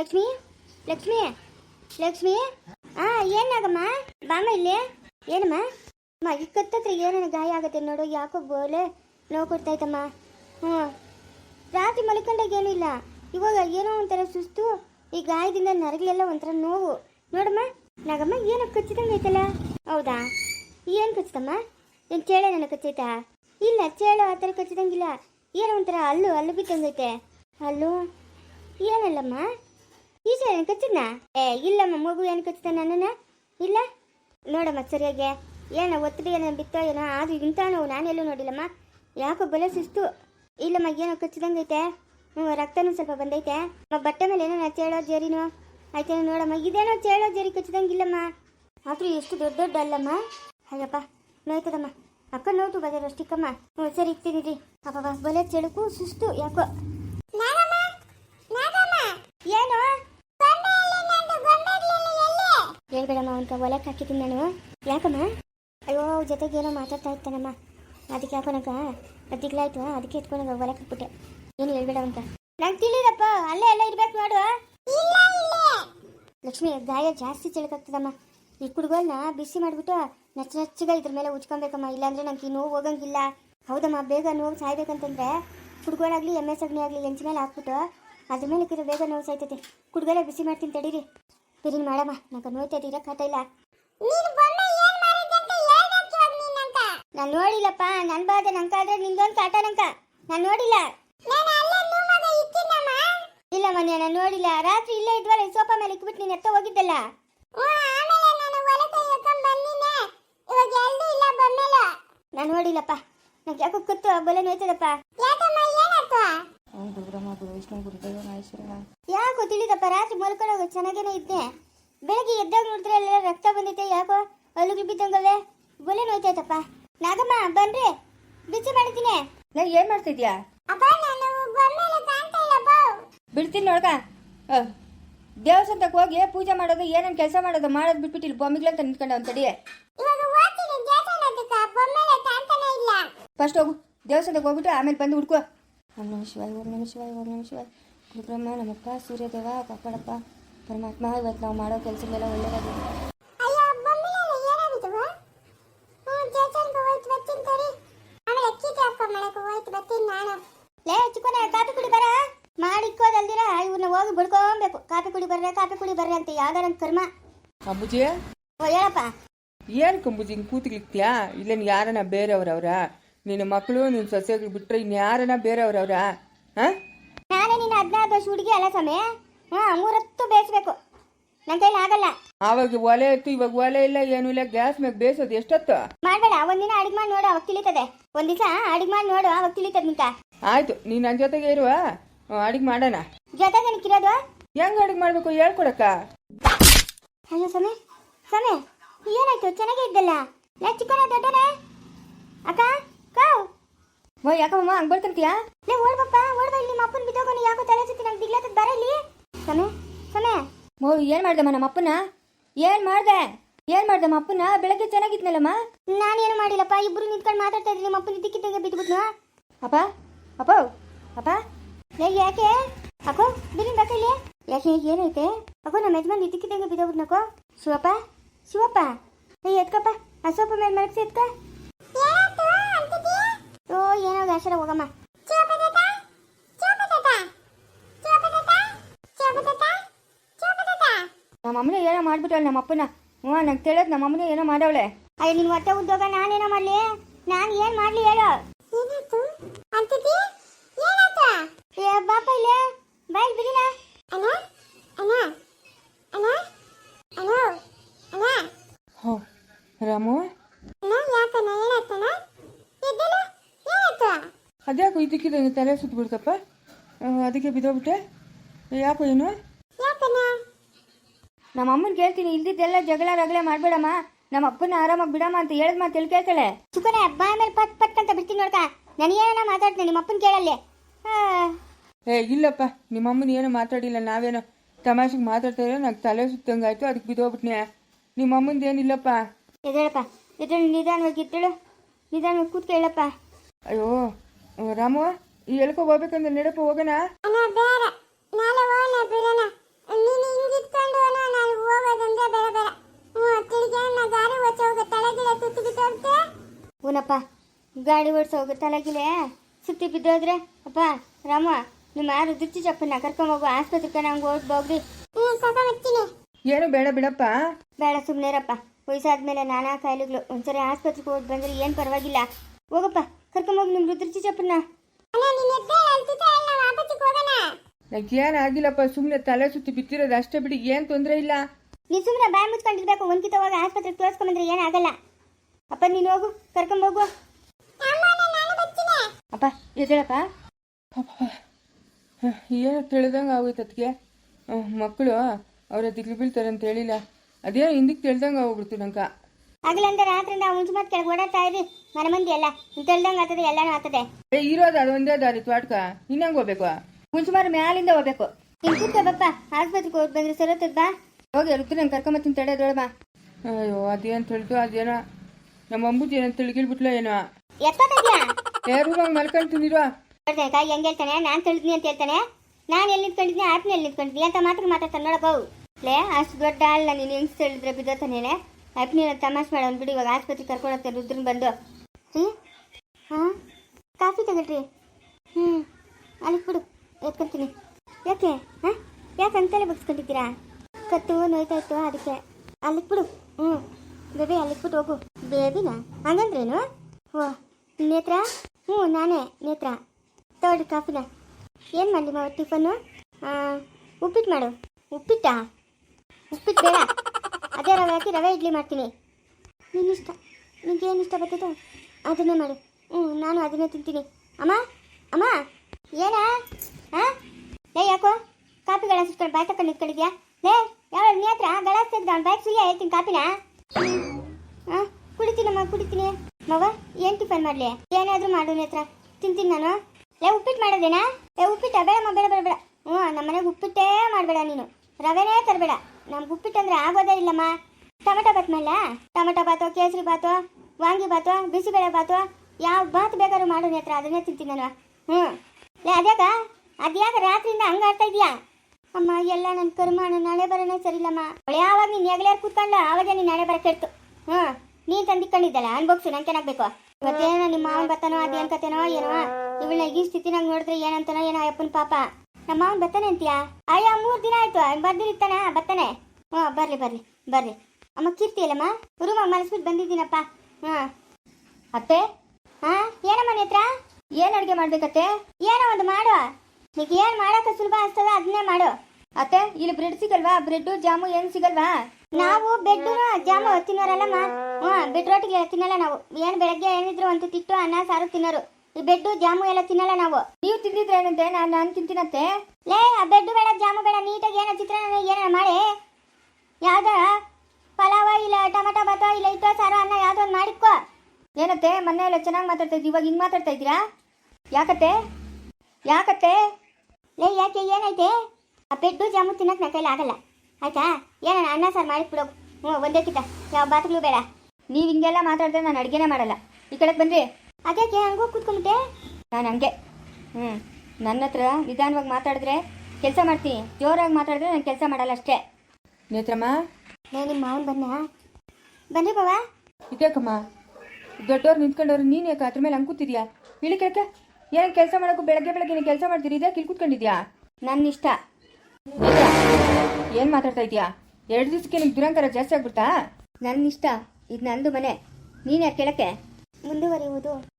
ಲಕ್ಷ್ಮಿ? ಲಕ್ಷ್ಮಿ? ಲಕ್ಷ್ಮಿ? ಆ, ಏನಾಗಮ್ಮ? ಬಾಮ ಇಲ್ಲಿ? ಏನಮ್ಮ? ಅಮ್ಮ ಕತ್ತತ್ರ ಏನೇನು ಗಾಯ ಆಗುತ್ತೆ ನೋಡು, ಯಾಕೋ ಬೋಲೆ ನೋವು ಕೊಡ್ತಾಯ್ತಮ್ಮ ಹ್ಞೂ. ರಾತ್ರಿ ಮಲ್ಕೊಂಡಾಗ ಏನಿಲ್ಲ ಇವಾಗ ಏನೋ ಒಂಥರ ಸುಸ್ತು, ಈ ಗಾಯದಿಂದ ನರಗಲೆಲ್ಲ ಒಂಥರ ನೋವು. ನೋಡಮ್ಮ, ನಾಗಮ್ಮ, ಏನೋ ಕಚ್ಚಿದಂಗೆ ಐತಲ್ಲ. ಹೌದಾ? ಏನು ಕಚ್ಚಿತಮ್ಮ? ಏನು ಚೇಳೆ ನನಗೆ ಕಚ್ಚೈತಾ? ಇಲ್ಲ, ಚೇಳು ಆ ಥರ ಕಚ್ಚಿದಂಗಿಲ್ಲ. ಏನೋ ಒಂಥರ ಅಲ್ಲು ಅಲ್ಲು ಬಿದ್ದಂಗೈತೆ. ಅಲ್ಲು ಏನಲ್ಲಮ್ಮ? ಏನು ಕಚ್ಚಿದ್ನಾ? ಏ ಇಲ್ಲಮ್ಮ ಮಗು ಏನು ಕಚ್ಚಿದ ಇಲ್ಲ? ನೋಡಮ್ಮ ಸರಿಯಾಗಿ. ಏನೋ ಒತ್ತಡಿ, ಏನೋ ಬಿತ್ತೋ, ಏನೋ ಆದ್ರೂ ಇಂಥ ನೋವು ನಾನೆಲ್ಲೂ ನೋಡಿಲ್ಲಮ್ಮ. ಯಾಕೋ ಬಲ ಸುಸ್ತು. ಇಲ್ಲಮ್ಮ, ಏನೋ ಕಚ್ಚಿದಂಗೈತೆ ಹ್ಞೂ ರಕ್ತನೂ ಸ್ವಲ್ಪ ಬಂದೈತೆ. ಬಟ್ಟೆ ಮೇಲೆ ಏನೋ ಚೇಳೋ ಜೇರಿನೋ? ಆಯ್ತೇನೋ ನೋಡಮ್ಮ, ಇದೇನೋ ಚೇಳೋ ಜೇರಿ ಕಚ್ಚಿದಂಗಿಲ್ಲಮ್ಮ ಆದ್ರೂ ಎಷ್ಟು ದೊಡ್ಡ ದೊಡ್ಡ ಅಲ್ಲಮ್ಮ. ಹಾಗಪ್ಪ ನೋಯ್ತದಮ್ಮ. ಅಕ್ಕ ನೋಟು ಬದಲು ಅಷ್ಟಿಕ್ಕಮ್ಮ. ಹ್ಞೂ ಸರಿ ಇಕ್ತಿದ್ದೀರಿ ಅಪ್ಪ ಬಲೆ ಚೆಳುಕು ಸುಸ್ತು, ಯಾಕೋ. ಹೇಳ್ಬೇಡಮ್ಮ ಅವನ್ಕ ಒಲಕ್ಕೆ ಹಾಕಿದ್ದೀನಿ ನಾನು. ಯಾಕಮ್ಮ? ಅಯ್ಯೋ ಜೊತೆಗೆ ಏನೋ ಮಾತಾಡ್ತಾ ಇರ್ತಾನಮ್ಮ. ಅದಕ್ಕೆ ಯಾಕೋನಕ ದಿಗ್ಲಾಯ್ತು ಅದಕ್ಕೆ ಇಟ್ಕೊಳಕ ಒಲಕ್ಕೆ ಹಾಕ್ಬಿಟ್ಟೆ. ಏನು ಹೇಳ್ಬೇಡ ಅಂತ. ನಂಗೆ ತಿಳಿದಪ್ಪ ಅಲ್ಲೇ ಎಲ್ಲ ಇರ್ಬೇಕು ನೋಡು. ಲಕ್ಷ್ಮಿ, ಗಾಯ ಜಾಸ್ತಿ ಚಳಕಾಗ್ತದಮ್ಮ. ಈ ಕುಡುಗೋಲ್ನ ಬಿಸಿ ಮಾಡಿಬಿಟ್ಟು ನಚ್ಚ ನಚ್ಚಗ ಇದ್ರ ಮೇಲೆ ಉಚ್ಕೊಬೇಕಮ್ಮ ಇಲ್ಲಾಂದ್ರೆ ನಂಗೆ ಈ ನೋವು ಹೋಗಂಗಿಲ್ಲ. ಹೌದಮ್ಮ, ಬೇಗ ನೋವು ಸಾಯ್ಬೇಕಂತಂದ್ರೆ ಕುಡುಗೋಲಾಗ್ಲಿ ಎಮ್ಮೆ ಸಗಣಿ ಆಗಲಿ ಎಂಚ ಮೇಲೆ ಹಾಕ್ಬಿಟ್ಟು ಅದ್ರ ಮೇಲೆ ಬೇಗ ನೋವು ಸಾಯ್ತೈತೆ ಕುಡುಗೋಲೆ ಬಿಸಿ ಮಾಡ್ತೀನಿ ತಡೀರಿ. ಬಿರಿನ್ ಮಾಡಮ್ಮ, ನಂಗೆ ನೋಯ್ತೈತೆ ಕಥೆ ಇಲ್ಲ. ನಾನು ನೋಡಿಲ್ಲಪ್ಪ, ನನ್ ಬಾಧೆ ನಂಗಾದ್ರೆ ನಿಂದೊಂದು ಕಾಟ ನಂಕ ನಾನು ನೋಡಿಲ್ಲ. ಇಲ್ಲ ಮನೆ ನಾನು ನೋಡಿಲ್ಲ. ರಾತ್ರಿ ಇಲ್ಲೇ ಇದ್ವಲ್ಲ ಸೋಫಾ ಮೇಲೆ ಇಕ್ಬಿಟ್ಟು ನೀನು ಎತ್ತ ಹೋಗಿದ್ದಲ್ಲ. ನಾನು ನೋಡಿಲ್ಲಪ್ಪ. ನಂಗೆ ಯಾಕೋ ಕತ್ತು ಬಲೆ ನೋಯ್ತದಪ್ಪ. ಓಂ ಗುರುಬ್ರಹ್ಮ ಗುರು ವಿಷ್ಣು ಗುರುದೇವ ಮಹೇಶ್ವರ ಯಾಕೋ ತಿಳಿದಪ್ಪ ರಾತ್ರಿ ಮಲ್ಕೊಳ್ಳೋದು ಚೆನ್ನಾಗೇನೆ ಇದ್ದೆ. ಬೆಳಗ್ಗೆ ಎದ್ದಾಗ ನೋಡಿದ್ರೆ ಎಲ್ಲ ರಕ್ತ ಬಂದೈತೆ ಯಾಕೋ ಅಲ್ಲುಗಳು ಬಿದ್ದಂಗಲ್ಲೇ ಬೊಲೆ ನೋಯ್ತೈತಪ್ಪ ನಾಗಮ್ಮ ಬನ್ರಿ. ಬಿಸಿ ಮಾಡಿದ್ದೀನಿ. ಲೇ ಏನ್ ಮಾಡ್ತಿದ್ಯಾ? ಬಿಡ್ತೀನಿ ನೋಡ್ಕ. ದೇವಸ್ಥಾನಕ್ಕೆ ಹೋಗಿ ಪೂಜೆ ಮಾಡೋದು ಏನೇನು ಕೆಲಸ ಮಾಡೋದು ಮಾಡೋದು ಬಿಟ್ಬಿಟ್ಟಿಲ್ಲ ಬೊಮ್ಮಿಗ್ಲಂತ ನಿಂತ್ಕೊಂಡ ಒಂದು ಕಡೆ ಫಸ್ಟ್ ಹೋಗು ದೇವಸ್ಥಾನಕ್ಕೆ ಹೋಗ್ಬಿಟ್ಟು ಆಮೇಲೆ ಬಂದು ಹುಡ್ಕೋ. ಓಂ ನಮ ಶಿವಾಯ ಓಂ ನಮ ಶಿವಾಯ. ಓಂ ನಮ ಶಿವಾಯ ಗುರುಬ್ರಹ್ಮ ನಮ್ಮಪ್ಪ ಸೂರ್ಯದೇವ ಕಾಪಾಡಪ್ಪ. ಪರಮಾತ್ಮ ಇವತ್ತು ನಾವು ಮಾಡೋ ಕೆಲಸಗಳೆಲ್ಲ ಒಳ್ಳೆಯದಾಗಿದೆ ಲೇ ಚಿಕ್ಕನ ಕಾಪಿ ಕುಡಿ ಬರ. ಮಾಡಿಕ್ಕೋದಲ್ದಿರ ಇವ್ರನ್ನ ಹೋಗಿ ಬಿಡ್ಕೊಬೇಕು. ಕಾಪಿ ಕುಡಿ ಬರ್ರೆ ಕಾಪಿ ಕುಡಿ ಬರ್ರೆ ಅಂತ ಯಾವ್ದಾರ ಕರ್ಮ. ಕಂಬುಜಿ? ಓ ಹೇಳಪ್ಪ. ಏನು ಕಂಬುಜಿ ಹಿಂಗ್ ಕೂತ್ಲಿಕ್ತಿಯಾ? ಇಲ್ಲೇನು ಯಾರನ ಬೇರೆಯವ್ರವ್ರ? ನಿನ್ನ ಮಕ್ಕಳು ನಿನ್ನ ಸೊಸೆಗಳು ಬಿಟ್ರೆ ಇನ್ಯಾರನ ಬೇರೆಯವ್ರವ್ರ ಹಾಂ? ನಾನೇ ನಿನ್ನ ಹದಿನಾರು ವರ್ಷ ಹುಡುಗಿ ಅಲ್ಲ ಸಮಯ ಹಾ ಮೂರತ್ತು ಬೇಯಿಸ್ಬೇಕು. ನನ್ನ ಕೈಲಿ ಆಗಲ್ಲ. ಆವಾಗ ಒಲೆ ಇತ್ತು ಇವಾಗ ಒಲೆ ಇಲ್ಲ ಏನು ಇಲ್ಲ ಗ್ಯಾಸ್ ಮ್ಯಾಗ ಬೇಯಿಸೋದು ಎಷ್ಟೊತ್ತು? ಮಾಡ್ಬೇಡ ಒಂದಿನ ಅಡಿಗೆ ಮಾಡಿ ನೋಡು ಅವಾಗ ತಿಳಿತದೆ. ಒಂದ್ ದಿವಸ ಅಡಿಗೆ ಮಾಡಿ ನೋಡು ಅವಾಗ ತಿಳಿತದೆ ನಿಂತ. ಆಯ್ತು ನೀನು ನನ್ನ ಜೊತೆಗೆ ಇರುವ ಅಡಿಗೆ ಮಾಡೋಣ. ಜೊತೆಗೆ ನಿಕ್ಕಿರೋದು ಹೆಂಗ್ ಅಡಿಗೆ ಮಾಡಬೇಕು ಹೇಳ್ಕೊಡಕ್ಕ. ಅಯ್ಯೋ ಸಮಯ ಸಮಯ ಏನಾಯ್ತು? ಚೆನ್ನಾಗೇ ಇದ್ದಲ್ಲ? ನಾ ಚಿಕ್ಕನ ದೊಡ್ಡನೇ? ಅಕ್ಕ? ಕಾವ್. ಓ ಯಾಕಮ್ಮ ಹಂಗೆ ಬರ್ಕಂತೀಯಾ ಲೇ ಓಡ್ಬಪ್ಪ ಓಡ್ಬ ಇಲ್ಲಿ ನಿಮ್ಮ ಅಪ್ಪನ ಬಿದ್ದೋಗೋನು ಯಾಕೋ ತಲೆ ಸುತ್ತಿ ನಂಗೆ ದಿಗ್ಲತ್ತದ ಬರ ಇಲ್ಲಿ? ಸೊನೆ ಸೊನೆ ಓ ಏನು ಮಾಡ್ದಮ್ಮ ನಮ್ಮ ಅಪ್ಪನ ಏನು ಮಾಡ್ದೆ? ಏನು ಮಾಡ್ದೆ ನಮ್ಮ ಅಪ್ಪನ ಬೆಳಗ್ಗೆ ಚೆನ್ನಾಗಿದ್ನಲ್ಲಮ್ಮ? ನಾನೇನು ಮಾಡಿಲ್ಲಪ್ಪ ಇಬ್ರು ನಿಂತ್ಕೊಂಡು ಮಾತಾಡ್ತಾ ಇದ್ದೀನಿ ನಿಮ್ಮ ಅಪ್ಪನ ದಿಕ್ಕಿದ್ದಂಗೆ ಬಿದ್ದುಬಿಟ್ನ ಅಪ್ಪ ಅಪ್ಪ ಅಪ್ಪ. ಲೇ ಯಾಕೆ? ಅಕ್ಕೋ ಬಿರಿನ್ ಬಾಕ ಇಲ್ಲಿ ಯಾಕೆ ಏನೈತೆ ಅಕ್ಕೋ ನಮ್ಮ ಯಜಮಾನ್ ಇದ್ದಕ್ಕಿದ್ದಂಗೆ ಬಿದ್ದೋಗ್ಬಿಟ್ನಕ್ಕೋ. ಶಿವಪ್ಪ ಶಿವಪ್ಪ. ಏ ಎತ್ಕಪ್ಪ ಆ ಸೋಪ ಮೇಲೆ ಮಲಗ್ಸಿ ಎತ್ಕ. ಏನೋ ಬೇಸರ ಹೋಗಮ್ಮ. ನಮ್ಮ ಅಮ್ಮನ ಏನೋ ಮಾಡ್ಬಿಟ್ಟವಳೆ ನಮ್ಮ ಅಪ್ಪನ ಹ್ಞೂ ನಂಗೆ ತಿಳಿದ್ ನಮ್ಮ ಅಮ್ಮನ ಏನೋ ಮಾಡವಳೆ. ಅಯ್ಯ ನಿನ್ ಹೊಟ್ಟೆ ಉದ್ಯೋಗ ನಾನೇನೋ ಮಾಡ್ಲಿ? ನಾನು ಏನು ಮಾಡ್ಲಿ ಹೇಳು. ಏ ಬಾಪ ಇಲ್ಲೇ. ಬಾಯ್ ಬಿರಿನ ಹೋ ರಾಮು. ಅದ್ಯಾಕೋ ಇದಕ್ಕಿದೆ ತಲೆ ಸುತ್ತ ಬಿಡ್ತಪ್ಪ? ಅದಕ್ಕೆ ಬಿದ್ದೋಗ್ಬಿಟ್ಟೆ. ಯಾಕೋ ಏನು? ನಮ್ಮ ಅಮ್ಮನ ಕೇಳ್ತೀನಿ ಇಲ್ದಿದ್ದೆಲ್ಲ ಜಗಳ ರಗಳೆ ಮಾಡಬೇಡಮ್ಮ. ನಮ್ಮ ಅಪ್ಪನ ಆರಾಮಾಗಿ ಬಿಡಮ್ಮ ಅಂತ ಹೇಳಿದ ಮಾತು ತಿಳ್ ಕೇಳ್ತಾಳೆ. ಸುಖನೆ ಬಾಯ್ ಮೇಲೆ ಪಟ್ ಪಟ್ ಅಂತ ಬಿಡ್ತೀನಿ ನೋಡ್ಕ ನಾನು ಏನೋ ಮಾತಾಡ್ತೀನಿ ನಿಮ್ಮ ಅಪ್ಪನ ಕೇಳಲ್ಲಿ. ಏ ಇಲ್ಲಪ್ಪ. ನಿಮ್ಮ ಅಮ್ಮನ ಏನೋ ಮಾತಾಡಿಲ್ಲ ನಾವೇನೋ ತಮಾಷೆಗೆ ಮಾತಾಡ್ತಾ ಇರೋ ನಂಗೆ ತಲೆ ಸುತ್ತಂಗಾಯ್ತು ಅದಕ್ಕೆ ಬಿದ್ದೋಗ್ಬಿಟ್ನೆ. ನಿಮ್ಮ ಅಮ್ಮಂದು ಏನಿಲ್ಲಪ್ಪ? ಎದ್ದೇಳಪ್ಪ. ಎದ್ದೇಳು ನಿಧಾನವಾಗಿ ಎದ್ದೇಳು. ನಿಧಾನವಾಗಿ ಕೂತ್ಕೇಳಪ್ಪ ಅಯ್ಯೋ ರಾಮು ಹೇಳ್ಕೊ ಹೋಗ್ಬೇಕಂದ್ರೆ ನಡಪ್ಪ ಹೋಗೋಣ. ಹೂನಪ್ಪ ಗಾಡಿ ಓಡಿಸೋಗ ತಲೆಗಿಲೆ ಸುತ್ತಿ ಬಿದ್ದೋದ್ರೆ ಅಪ್ಪ ರಾಮ ನಿಮ್ಮ ಯಾರು ರುದ್ರಚಿ ಚಪ್ಪನ ಕರ್ಕೊಂಬೋಗು ಆಸ್ಪತ್ರೆಗೆ ನಂಗೆ ಹೋಗಿ ಹೋಗ್ರಿ ಏನು ಬೇಡ ಬಿಡಪ್ಪ. ಬೇಡ ಸುಮ್ಮನೆ ಸುಮ್ಮನೆರಪ್ಪ ವಯಸ್ಸಾದ್ಮೇಲೆ ನಾನಾ ಕಾಯಿಲೆಗಳು ಒಂದ್ಸರಿ ಆಸ್ಪತ್ರೆಗೆ ಹೋಗಿ ಬಂದ್ರೆ ಏನು ಪರವಾಗಿಲ್ಲ. ಹೋಗಪ್ಪ. ಕರ್ಕೊಂಬೋಗಿ ನಿಮ್ಮ ರುದ್ರಚಿ ಚಪ್ಪನ್ನ. ನಂಗೆ ಏನಾಗಿಲ್ಲಪ್ಪ ಸುಮ್ಮನೆ ತಲೆ ಸುತ್ತಿ ಬಿತ್ತಿರೋದು ಅಷ್ಟೇ ಬಿಡಿ ಏನು ತೊಂದರೆ ಇಲ್ಲ. ನೀ ಸುಮ್ಮನೆ ಬಾಯಿ ಮುಚ್ಕೊಂಡಿರ್ಬೇಕು ಒಂದ್ಕಿತ ಹೋಗಿ ಆಸ್ಪತ್ರೆಗೆ ತೋರಿಸ್ಕೊಂಬಂದ್ರೆ ಏನಾಗಲ್ಲ ಅಪ್ಪ ನೀನು ಹೋಗು ಕರ್ಕೊಂಬೋಗು ಅಪ್ಪ ಎದ್ದೇಳಪ್ಪ. ಏನು ತಿಳಿದಂಗೆ ಆಗೋಯ್ತು ಅದಕ್ಕೆ ಮಕ್ಕಳು ಅವ್ರ ದಿಗ್ಲು ಬೀಳ್ತಾರೆ ಅಂತ ಹೇಳಿಲ್ಲ. ಅದೇನೋ ಹಿಂದಕ್ಕೆ ತಿಳಿದಂಗೆ ಆಗೋಗ್ಬಿಡ್ತು ನಂಗೆ. ಆಗ್ಲಂದ ರಾತ್ರಿಯಿಂದ ಮುಂಚೆ ಮತ್ತೆ ಕೆಳಗೆ ಓಡಾಡ್ತಾ ಇರಿ ಮನೆ ಮಂದಿ ಎಲ್ಲ. ತೆಳ್ದಂಗೆ ಆಗ್ತದೆ ಎಲ್ಲಾನು ಆಗ್ತದೆ. ಏ ಇರೋದು ಅದು ಒಂದೇ ದಾರಿ ತ್ವಾಟ್ಕ ಇನ್ನಂಗ್ ಹೋಗ್ಬೇಕು? ಕುಂಚುಮಾರ ಮ್ಯಾಲಿಂದ ಹೋಗ್ಬೇಕು. ನೀನು ಕೂತ್ಕೋಬಪ್ಪ ಆಸ್ಪತ್ರೆಗೆ ಹೋಗಿ ಬಂದ್ರೆ ಸರೋತದ ಬಾ. ಹೋಗಿ ರುದ್ರ ನಂಗೆ ಕರ್ಕೊಂಬತ್ತೀನಿ ತಡೆದೊಳಮ್ಮ ಅಯ್ಯೋ ಅದೇನ್ ತಿಳಿದು ಅದೇನೋ. ನಮ್ಮ ಅಂಬುಜಿ ಏನಂತ ತಿಳಿಗಿಲ್ಬಿಟ್ಲ ಏನೋ. ಎತ್ತೋದಿದ್ಯಾ ಏ ರೂಮಾಗ ಮಲ್ಕೊಂತೀನಿರೋ ನೋಡ್ದೆ ಕಾಯಿ ಹೆಂಗೆ ಹೇಳ್ತಾನೆ? ನಾನು ತಿಳಿದ್ನಿ ಅಂತ ಹೇಳ್ತಾನೆ? ನಾನು ಎಲ್ಲಿ ನಿಂತ್ಕೊಂಡಿದ್ನಿ? ಆತ್ನ ಎಲ್ಲಿ ನಿಂತ್ಕೊಂಡಿದ್ನಿ? ಅಂತ ಮಾತ್ರ ಮಾತಾಡ್ತಾನೆ ನೋಡಬಹುದು ಲೇ ಅಷ್ಟು ದೊಡ್ಡ ಅಲ್ಲ ನೀನು ಹೆಂಗ್ ತಿಳಿದ್ರೆ ಬಿದ್ದೋತಾನೇನೆ ಅಪ್ಪ ನೀನು ತಮಾಷೆ ಮಾಡೋಣ ಬಿಡಿ, ಇವಾಗ ಆಸ್ಪತ್ರೆಗೆ ಕರ್ಕೊಂಡು ಹೋಗ್ತಾನೆ ರುದ್ರನ್ ಬಂದು. ರೀ ಹಾಂ? ಕಾಫಿ ತಗೊಳ್ರಿ. ಹ್ಞೂ ಅಲ್ಲಿಗೆ ಬಿಡು, ಎತ್ಕೊಂತೀನಿ. ಯಾಕೆ? ಹಾಂ? ಯಾಕೆ ಅಂತಲೇ ಬಗ್ಸ್ಕೊಂಡಿದ್ದೀರಾ? ಕತ್ತು, ನೋಯ್ತಾಯ್ತು, ಅದಕ್ಕೆ. ಅಲ್ಲಿಗೆ ಬಿಡು. ಹ್ಞೂ ಬೇಬಿ, ಅಲ್ಲಿಗೆ ಬಿಟ್ಟು ಹೋಗು. ಬೇಬಿನ? ಹಂಗಂದ್ರೇನು? ಓ, ನೇತ್ರ? ಹ್ಞೂ, ನಾನೇ, ನೇತ್ರ. ತಗೊಳ್ಳಿ ಕಾಫಿನ. ಏನು ಮಾಡಲಿ ಮಾವ, ಟಿಫನ್ನು? ಉಪ್ಪಿಟ್ಟು ಮಾಡು. ಉಪ್ಪಿಟ್ಟಾ ಉಪ್ಪಿಟ್ಟು ಬೇಡ. ಅದೇ ರವೆ ಹಾಕಿ ರವೆ ಇಡ್ಲಿ ಮಾಡ್ತೀನಿ. ನಿನ್ನಿಷ್ಟ? ನಿನಗೇನು ಇಷ್ಟ ಬರ್ತದೋ ಅದನ್ನೇ ಮಾಡು. ಹ್ಞೂ ನಾನು ಅದನ್ನೇ ತಿಂತೀನಿ. ಅಮ್ಮ? ಅಮ್ಮ? ಏನಾ? ಹಾಂ ಲೇ, ಯಾಕೋ? ಕಾಪಿ ಗಳ ಸುತ್ತಾರೆ ಬಾಯ್ ತಕೊಂಡು ನಿಂತ್ಕೊಂಡಿದ್ಯಾ? ಲೇ, ಯಾವ ನೀ ಹತ್ರ ಗಳ ತೆಗ್ದು ಬಾಯ್ ಸುಯ್ಯ ಹೇಳ್ತೀನಿ ಕಾಪಿನ ಹಾಂ ಕುಡಿತೀನಮ್ಮ, ಕುಡಿತೀನಿ. ಮಗ, ಏನು ಟಿಫನ್ ಮಾಡಲಿ? ಏನಾದರೂ ಮಾಡು ನೇತ್ರ ತಿಂತೀನಿ ನಾನು. ಲೇ, ಉಪ್ಪಿಟ್ಟು ಮಾಡೋದೇನಾ? ಲೇ, ಉಪ್ಪಿಟ್ಟ ಬೇಡಮ್ಮ, ಬೇಡ ಬೇಡ ಬೇಡ. ಹ್ಞೂ ನಮ್ಮ ಮನೆಗೆ ಉಪ್ಪಿಟ್ಟೇ ಮಾಡಬೇಡ ನೀನು. ರವೆನೇ ತರಬೇಡ. ನಮ್ಗೆ ಉಪ್ಪಿಟ್ಟು ಅಂದರೆ ಆಗೋದೇ ಇಲ್ಲಮ್ಮ. ಟೊಮೆಟೊ ಬಾತ್ ಮೇಲೆ ಟೊಮೆಟೊ ಬಾತು, ಕೇಸರಿ ಬಾತು, ವಾಂಗಿ ಬಾತು, ಬಿಸಿಬೇಳೆ ಬಾತು, ಯಾವ ಬಾತ್ ಬೇಕಾದ್ರೂ ಮಾಡು ಹತ್ರ ಅದನ್ನೇ ತಿಂತೀನಿ ನಾನು. ಹ್ಞೂ ಲೇ, ಅದ್ಯಾಕ? ಅದ್ಯಾಕ ರಾತ್ರಿಯಿಂದ ಹಂಗೆ ಆಡ್ತಾ ಇದೀಯಾ ಅಮ್ಮ, ಎಲ್ಲ ನನ್ನ ಕರ್ಮ ನನ್ನ ನಾಳೆ ಬರೋನೇ ಸರಿಲ್ಲಮ್ಮ. ಯಾವಾಗ ನೀನು ಹೆಗಲೇ ಕೂತ್ಕೊಂಡು ಆವಾಗ ನೀನು ನಾಳೆ ಬರೋ ಕೆಡ್ತು ಹ್ಞೂ ನೀನು ತಂದಿಕೊಂಡಿದ್ದಲ್ಲ ಅನ್ಬೋಗ್ಸು ನಂಗೆ ಏನಾಗಬೇಕು ಇವತ್ತೇನೋ ನಿಮ್ಮ ಮಾವನ ಬರ್ತಾನೋ, ಅದೇನು ಕತೆನೋ ಏನೋ? ಇವಳನ್ನ ಈ ಸ್ಥಿತಿನಾಗ ನೋಡಿದ್ರೆ ಏನಂತಾನೋ, ಏನೋ ಅಪ್ಪನ ಪಾಪ. ನಮ್ಮ ಅವನು ಬರ್ತಾನೆ ಅಂತೀಯಾ? ಅಯ್ಯ, ಮೂರು ದಿನ ಆಯ್ತು ಬರ್ದಿರ್ತಾನ ಬರ್ತಾನೆ. ಹ್ಞೂ ಬರ್ರಿ ಬರ್ರಿ ಬರ್ರಿ ಅಮ್ಮ, ಕೀರ್ತಿ ಅಲ್ಲಮ್ಮ ರೂಮ ಮನಸ್ಬಿಟ್ಟು ಬಂದಿದ್ದೀನಪ್ಪ. ಹಾಂ ಅತ್ತೆ? ಹಾಂ, ಏನಮ್ಮ ನೇತ್ರ ಏನು ಅಡುಗೆ ಮಾಡ್ಬೇಕತ್ತೆ ಏನೋ ಒಂದು ಮಾಡು. ನಿಗೆ ಏನು ಮಾಡೋಕೆ ಸುಲಭ ಅನ್ಸ್ತದ ಅದನ್ನೇ ಮಾಡು. ಅತ್ತೆ, ಇಲ್ಲಿ ಬ್ರೆಡ್ ಸಿಗಲ್ವಾ? ಬ್ರೆಡ್ಡು ಜಾಮು ಏನು ಸಿಗಲ್ವಾ? ನಾವು ಬೆಡ್ಡು ಜಾಮು ತಿನ್ನೋರಲ್ಲಮ್ಮ. ಹ್ಞೂ ಬೆಡ್ ರೋಟಿಗೆ ತಿನ್ನಲ್ಲ ನಾವು. ಏನು ಬೆಳಗ್ಗೆ ಏನಿದ್ರು ಒಂದು ತಿಟ್ಟು ಅನ್ನ, ಸಾರು ತಿನ್ನೋರು. ಈ ಬೆಡ್ಡು ಜಾಮು ಎಲ್ಲ ತಿನ್ನಲ್ಲ ನಾವು. ನೀವು ತಿಂದಿದ್ರೆ ಏನಂತೆ? ನಾನು ನಾನು ತಿಂತೀನಂತೆ. ಲೇ ಆ ಬೆಡ್ಡು ಬೇಡ ಜಾಮು ಬೇಡ ನೀಟಾಗಿ ಏನೋ ಚಿತ್ರಾನ್ನ ಏನಾರ ಮಾಡಿ. ಯಾವ್ದಾರ ಪಲಾವ ಇಲ್ಲ ಟೊಮೆಟೊ ಬಾತ ಇಲ್ಲ ಇಟ್ಟು ಸಾರ ಅನ್ನ ಯಾವ್ದೋ ಒಂದು ಮಾಡಿಕೋ. ಏನತ್ತೆ ಮೊನ್ನೆ ಎಲ್ಲ ಚೆನ್ನಾಗಿ ಮಾತಾಡ್ತಾ ಇದ್ದೀವಿ ಇವಾಗ ಹಿಂಗೆ ಮಾತಾಡ್ತಾ ಇದ್ದೀರಾ? ಯಾಕತ್ತೆ? ಯಾಕತ್ತೆ? ಲೇ ಯಾಕೆ ಏನೈತೆ? ಆ ಬೆಡ್ಡು ಜಾಮು ತಿನ್ನಕ್ಕೆ ನನ್ನ ಕೈಲಿ ಆಗಲ್ಲ. ಆಯ್ತಾ? ಏನೋ ಅನ್ನ ಸಾರು ಮಾಡಿಬಿಡು ಹ್ಞೂ ಒಂದೇ ಕಿತ್ತ ಯಾವ ಬಾತ್ಗಳು ಬೇಡ. ನೀವು ಹಿಂಗೆಲ್ಲ ಮಾತಾಡಿದ್ರೆ ನಾನು ಅಡುಗೆನೇ ಮಾಡಲ್ಲ. ಈ ಕಡೆಗೆ ಬನ್ರಿ. ಅದಕ್ಕೆ ಹಂಗೂ ಕೂತ್ಕೊಂಡ್ಬಿಟ್ಟೆ? ನಾನು ಹಂಗೆ. ಹ್ಞೂ ನನ್ನ ಹತ್ರ ನಿಧಾನವಾಗಿ ಮಾತಾಡಿದ್ರೆ ಕೆಲಸ ಮಾಡ್ತೀನಿ. ಜೋರಾಗಿ ಮಾತಾಡಿದ್ರೆ ನಾನು ಕೆಲಸ ಮಾಡಲ್ಲ ಅಷ್ಟೇ. ನೇತ್ರಮ್ಮ ನಾನು ನಿಮ್ಮ ಮಾವನ್ ಬನ್ನ ಬನ್ನಿ ಬಾವ. ಇದ್ಯಾಕಮ್ಮ? ದೊಡ್ಡವ್ರು ನಿಂತ್ಕೊಂಡವ್ರು ನೀನು ಯಾಕೆ ಅದ್ರ ಮೇಲೆ ಹಂಗೆ ಕೂತಿದ್ಯಾ? ಇಳಿ ಕೇಳಕ್ಕೆ. ಏನು ಕೆಲಸ ಮಾಡೋಕ್ಕೂ ಬೆಳಗ್ಗೆ ಬೆಳಗ್ಗೆ ನೀನು ಕೆಲಸ ಮಾಡ್ತೀರಿ ಇದ್ಯಾಕೆ ಇಲ್ಲಿ ಕೂತ್ಕೊಂಡಿದ್ಯಾ? ನನ್ನ ಇಷ್ಟ. ಏನು ಮಾತಾಡ್ತಾ ಇದೆಯಾ? ಎರಡು ದಿವಸಕ್ಕೆ ನಿಮ್ಗೆ ದುರಂಕಾರ ಜಾಸ್ತಿ ಆಗ್ಬಿಡ್ತಾ? ನನ್ನ ಇಷ್ಟ. ಇದು ನಂದು ಮನೆ. ನೀನು ಯಾಕೆ ಕೇಳಕ್ಕೆ? ಮುಂದುವರಿಯುವುದು.